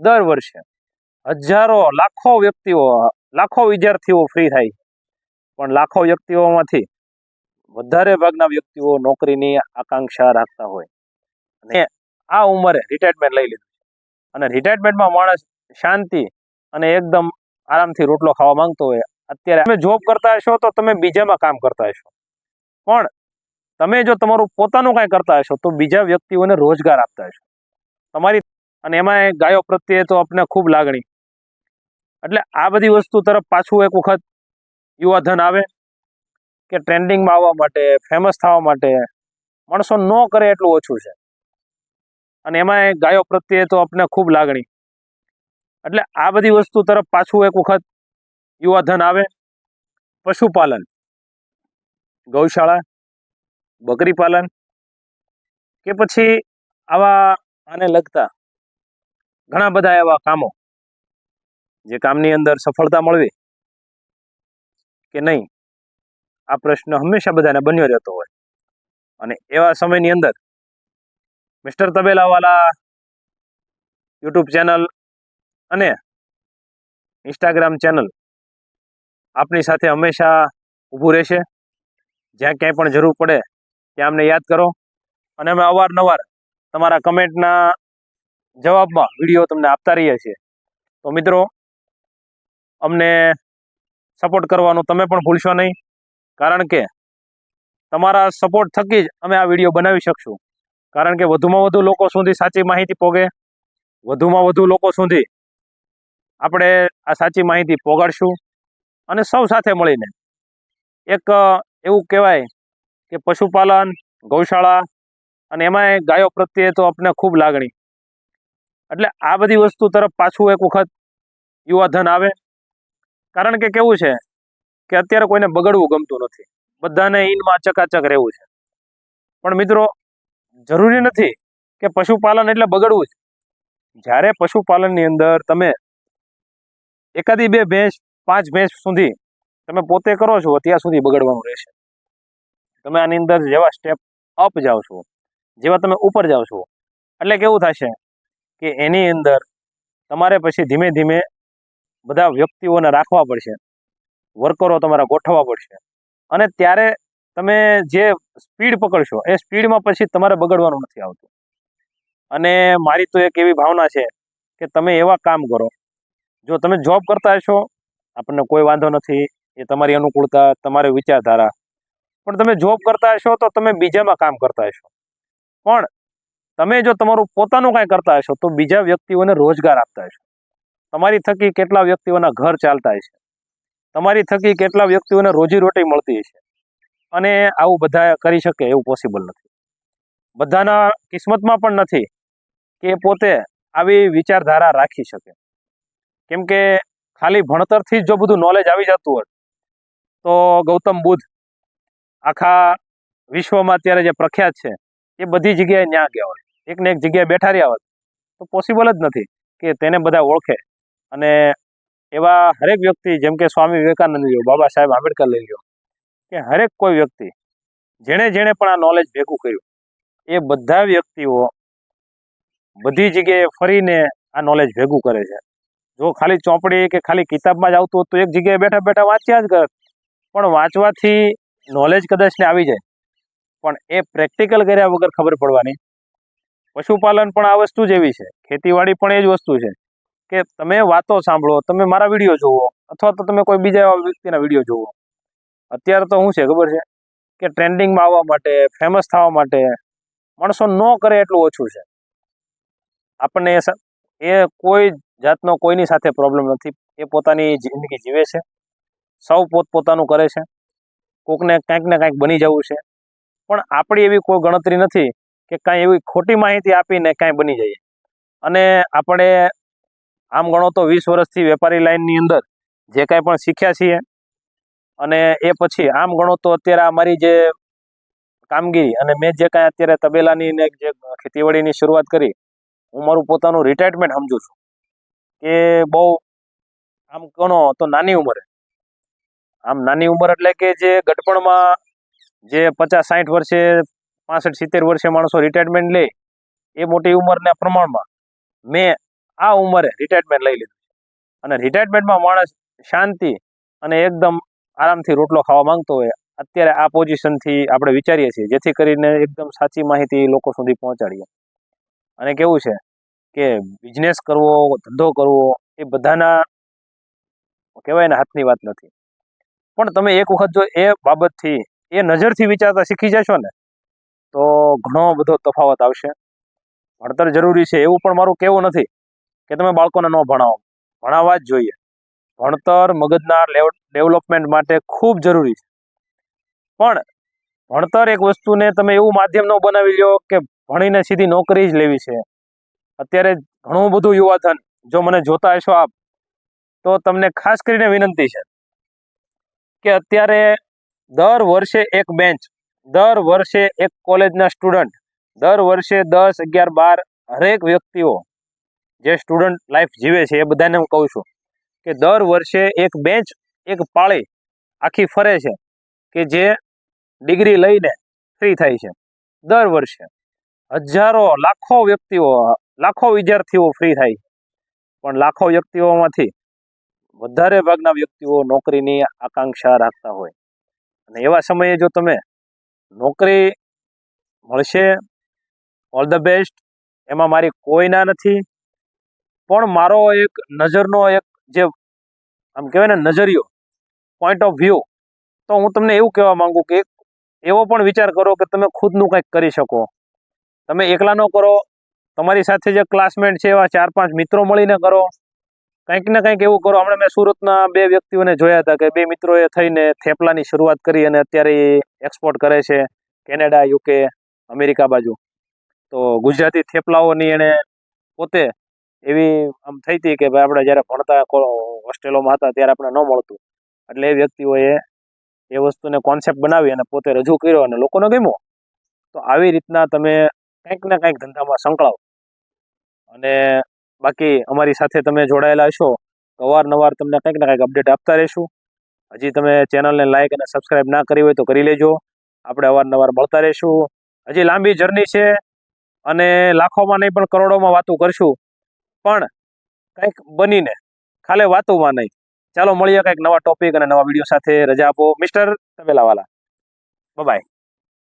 દર વર્ષે હજારો, લાખો વ્યક્તિઓ, લાખો વિદ્યાર્થીઓ ફ્રી થાય. પણ લાખો વ્યક્તિઓમાંથી વધારે ભાગના વ્યક્તિઓ નોકરીની આકાંક્ષા રાખતા હોય. અને આ ઉંમરે રિટાયરમેન્ટ લઈ લીધું અને રિટાયરમેન્ટમાં માણસ શાંતિ અને એકદમ આરામથી રોટલો ખાવા માંગતો હોય. અત્યારે તમે જોબ કરતા હશો તો તમે બીજામાં કામ કરતા હશો. પણ તમે જો તમારું પોતાનું કાંઈ કરતા હશો તો બીજા વ્યક્તિઓને રોજગાર આપતા હશો. તમારી અને એમાં ગાયો પ્રત્યે તો આપણે ખૂબ લાગણી. એટલે આ બધી વસ્તુ તરફ પાછું એક વખત યુવાધન આવે કે ટ્રેન્ડિંગમાં આવવા માટે ફેમસ થવા માટે. માણસો ન કરે એટલું ઓછું છે. અને એમાં ગાયો પ્રત્યે તો આપણે ખૂબ લાગણી. એટલે આ બધી વસ્તુ તરફ પાછું એક વખત યુવાધન આવે. પશુપાલન. ગૌશાળા બકરી પાલન કે પછી આવા આને લગતા ઘણા બધા એવા કામો જે કામની અંદર સફળતા મળવી કે નહીં, આ પ્રશ્ન હંમેશા બધાને બન્યો રહેતો હોય. અને એવા સમયની અંદર મિસ્ટર તબેલાવાલા યુટ્યુબ ચેનલ અને ઇન્સ્ટાગ્રામ ચેનલ આપની સાથે હંમેશા ઊભું રહેશે. જ્યાં ક્યાંય પણ જરૂર પડે ત્યાં અમને યાદ કરો. અને અમે અવારનવાર તમારા કમેન્ટના જવાબમાં વીડિયો તમને આપતા રહીએ છીએ. તો મિત્રો, અમને સપોર્ટ કરવાનું તમે પણ ભૂલશો નહીં, કારણ કે તમારા સપોર્ટ થકી જ અમે આ વીડિયો બનાવી શકશું. કારણ કે વધુમાં વધુ લોકો સુધી સાચી માહિતી પોગે, વધુમાં વધુ લોકો સુધી આપણે આ સાચી માહિતી પોગાડશું અને સૌ સાથે મળીને એક એવું કહેવાય કે પશુપાલન, ગૌશાળા અને એમાંય ગાયો પ્રત્યે તો આપણે ખૂબ લાગણી. એટલે આ બધી વસ્તુ તરફ પાછું એક વખત યુવાધન આવે. કારણ કે કેવું છે કે અત્યારે કોઈને બગડવું ગમતું નથી. બધાને ઈનમાં ચકાચક રહેવું છે. પણ મિત્રો, જરૂરી નથી કે પશુપાલન એટલે બગડવું જ. જ્યારે પશુપાલનની અંદર તમે એકાદી બે ભેંસ, પાંચ ભેંસ સુધી તમે પોતે કરો છો, ત્યાં સુધી બગડવાનું રહેશે. તમે આની અંદર જેવા સ્ટેપ અપ જાઓ છો, જેવા તમે ઉપર જાઓ છો, એટલે કેવું થશે? કે એની અંદર તમારે પછી ધીમે ધીમે બધા વ્યક્તિઓને રાખવા પડશે. વર્કરો તમારા ગોઠવવા પડશે. અને ત્યારે તમે જે સ્પીડ પકડશો, એ સ્પીડમાં પછી તમારે બગડવાનું નથી આવતું. અને મારી તો એક એવી ભાવના છે કે તમે એવા કામ કરો, જો તમે જોબ કરતા હશો, આપણને કોઈ વાંધો નથી, એ તમારી અનુકૂળતા, તમારી વિચારધારા. પણ તમે જોબ કરતા હશો તો તમે બીજામાં કામ કરતા હશો. પણ તમે જો તમારું પોતાનું કાંઈ કરતા હશો, તો બીજા વ્યક્તિઓને રોજગાર આપતા હશો. તમારી થકી કેટલા વ્યક્તિઓના ઘર ચાલતા હશે? તમારી થકી કેટલા વ્યક્તિઓને રોજીરોટી મળતી હશે? અને આવું બધા કરી શકે એવું પોસિબલ નથી. બધાના કિસ્મતમાં પણ નથી કે પોતે આવી વિચારધારા રાખી શકે. કેમ કે ખાલી ભણતરથી જ જો બધું નોલેજ આવી જતું હોત તો ગૌતમ બુદ્ધ આખા વિશ્વમાં અત્યારે જે પ્રખ્યાત છે, એ બધી જગ્યાએ ન્યા ગયા હોત એક ને એક જગ્યાએ બેઠા રહ્યા હોત, તો પોસિબલ જ નથી કે તેને બધા ઓળખે. અને એવા હરેક વ્યક્તિ, જેમ કે સ્વામી વિવેકાનંદ લ્યો બાબા સાહેબ આંબેડકર લઈ લ્યો, કે હરેક કોઈ વ્યક્તિ, જેણે જેણે પણ આ નોલેજ ભેગું કર્યું, એ બધા વ્યક્તિઓ બધી જગ્યાએ ફરીને આ નોલેજ ભેગું કરે છે. જો ખાલી ચોપડી કે ખાલી કિતાબમાં જ આવતું હોત તો એક જગ્યાએ બેઠા બેઠા વાંચ્યા જ કર પણ વાંચવાથી નોલેજ કદાચ ને આવી જાય. પણ એ પ્રેક્ટિકલ કર્યા વગર ખબર પડવાની. પશુપાલન પણ આ વસ્તુ જ એવી છે. ખેતીવાડી પણ એ જ વસ્તુ છે. કે તમે વાતો સાંભળો, તમે મારા વીડિયો જુઓ, અથવા તો તમે કોઈ બીજા એવા વ્યક્તિના વીડિયો જુઓ. અત્યારે તો શું છે ખબર છે? કે ટ્રેન્ડિંગમાં આવવા માટે ફેમસ થવા માટે માણસો ન કરે એટલું ઓછું છે. આપણને એ કોઈ જાતનો કોઈની સાથે પ્રોબ્લેમ નથી. એ પોતાની જિંદગી જીવે છે. સૌ પોતપોતાનું કરે છે. કોકને કાંઈક ને કાંઈક બની જવું છે. પણ આપણી એવી કોઈ ગણતરી નથી કે કાંઈ એવી ખોટી માહિતી આપીને કાંઈ બની જઈએ. અને આપણે આમ ગણો તો વીસ વર્ષથી વેપારી લાઇનની અંદર જે કાંઈ પણ શીખ્યા છીએ અને એ પછી આમ ગણો તો અત્યારે અમારી જે કામગીરી અને મેં જે કાંઈ અત્યારે તબેલાની ને જે ખેતીવાડીની શરૂઆત કરી, હું મારું પોતાનું રિટાયરમેન્ટ સમજુ છું. કે બહુ આમ ગણો તો નાની ઉંમરે. આમ નાની ઉંમર એટલે કે જે ગટપણમાં જે પચાસ સાઠ વર્ષે પાસઠ, સિત્તેર વર્ષે માણસો રિટાયરમેન્ટ લે, એ મોટી ઉંમરના પ્રમાણમાં મેં આ ઉંમરે રિટાયરમેન્ટ લઈ લીધું અને રિટાયરમેન્ટમાં માણસ શાંતિ અને એકદમ આરામથી રોટલો ખાવા માંગતો હોય, અત્યારે આ પોઝિશનથી આપણે વિચારીએ છીએ, જેથી કરીને એકદમ સાચી માહિતી લોકો સુધી પહોંચાડીએ. અને કેવું છે કે બિઝનેસ કરવો, ધંધો કરવો, એ બધાના કહેવાય ને હાથની વાત નથી. પણ તમે એક વખત જો એ બાબતથી, એ નજરથી વિચારતા શીખી જશો ને તો ઘણો બધો તફાવત આવશે. ભણતર જરૂરી છે એવું પણ મારું કહેવું નથી કે તમે બાળકોને ન ભણાવો. ભણાવવા જ જોઈએ. ભણતર મગજના ડેવલપમેન્ટ માટે ખૂબ જરૂરી છે. પણ ભણતર એક વસ્તુને તમે એવું માધ્યમ ન બનાવી લ્યો કે ભણીને સીધી નોકરી જ લેવી છે. અત્યારે ઘણું બધું યુવાધન જો મને જોતા હશો આપ, તો તમને ખાસ કરીને વિનંતી છે કે અત્યારે દર વર્ષે એક બેન્ચ દર વર્ષે એક કોલેજના સ્ટુડન્ટ, દર વર્ષે દસ, અગિયાર, બાર હરેક વ્યક્તિઓ જે સ્ટુડન્ટ લાઈફ જીવે છે એ બધાને હું કહું છું કે દર વર્ષે એક બેંચ એક પાળી આખી ફરે છે કે જે ડિગ્રી લઈને ફ્રી થાય છે. દર વર્ષે હજારો, લાખો વ્યક્તિઓ, લાખો વિદ્યાર્થીઓ ફ્રી થાય પણ લાખો વ્યક્તિઓમાંથી વધારે ભાગના વ્યક્તિઓ નોકરીની આકાંક્ષા રાખતા હોય. અને એવા સમયે જો તમે નોકરી મળશે. ઓલ ધ બેસ્ટ એમાં મારી કોઈ ના નથી. પણ મારો એક નજરનો એક જે આમ કહેવાય ને નજરિયો પોઈન્ટ ઓફ વ્યૂ તો હું તમને એવું કહેવા માંગુ કે એવો પણ વિચાર કરો કે તમે ખુદનું કંઈક કરી શકો. તમે એકલા ન કરો. તમારી સાથે જે ક્લાસમેટ છે એવા ચાર પાંચ મિત્રો મળીને કરો. કંઈક ને કંઈક એવું કરો. હમણાં મેં સુરતના બે વ્યક્તિઓને જોયા હતા કે બે મિત્રોએ થઈને થેપલાની શરૂઆત કરી અને અત્યારે એક્સપોર્ટ કરે છે કેનેડા, યુકે, અમેરિકા બાજુ. તો ગુજરાતી થેપલાઓની એણે પોતે એવી આમ થઈ હતી કે ભાઈ આપણે જ્યારે ભણતા હોસ્ટેલોમાં હતા ત્યારે આપણે ન મળતું. એટલે એ વ્યક્તિઓએ એ વસ્તુને કોન્સેપ્ટ બનાવી અને પોતે રજૂ કર્યો અને લોકોને ગમ્યો. તો આવી રીતના તમે કંઈક ને કંઈક ધંધામાં સંકળાવો. અને બાકી અમારી સાથે તમે જોડાયેલા હશો તો અવારનવાર તમને કંઈક ને કંઈક અપડેટ આપતા રહીશું. હજી તમે ચેનલને લાઇક અને સબસ્ક્રાઈબ ના કરી હોય તો કરી લેજો. આપણે અવારનવાર મળતા રહીશું. હજી લાંબી જર્ની છે અને લાખોમાં નહીં પણ કરોડોમાં વાતો કરશું. પણ કંઈક બનીને, ખાલી વાતોમાં નહીં. ચાલો મળીએ કંઈક નવા ટોપિક અને નવા વીડિયો સાથે. રજા આપો. મિસ્ટર તબેલાવાલા. બાય